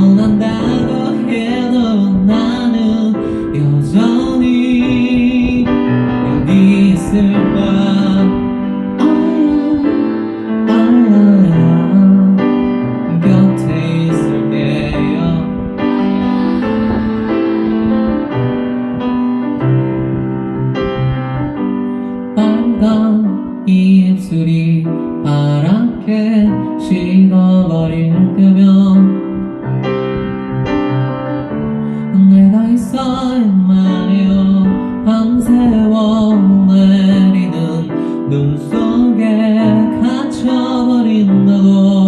のままの部屋 쌓여마요. 밤새워 내리는 눈 속에 갇혀버린다고.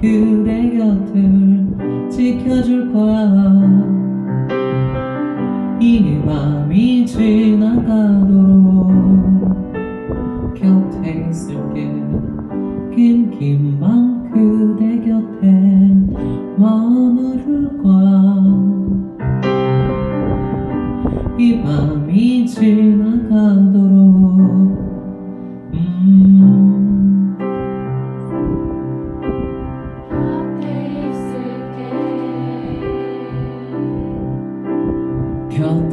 그대 곁을 지켜줄 거야. 이 맘이 지나가도록 곁에 있을게. 끊긴만 그대 곁에 머무를 거야. 이 밤이 지나가도록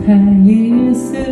看夜色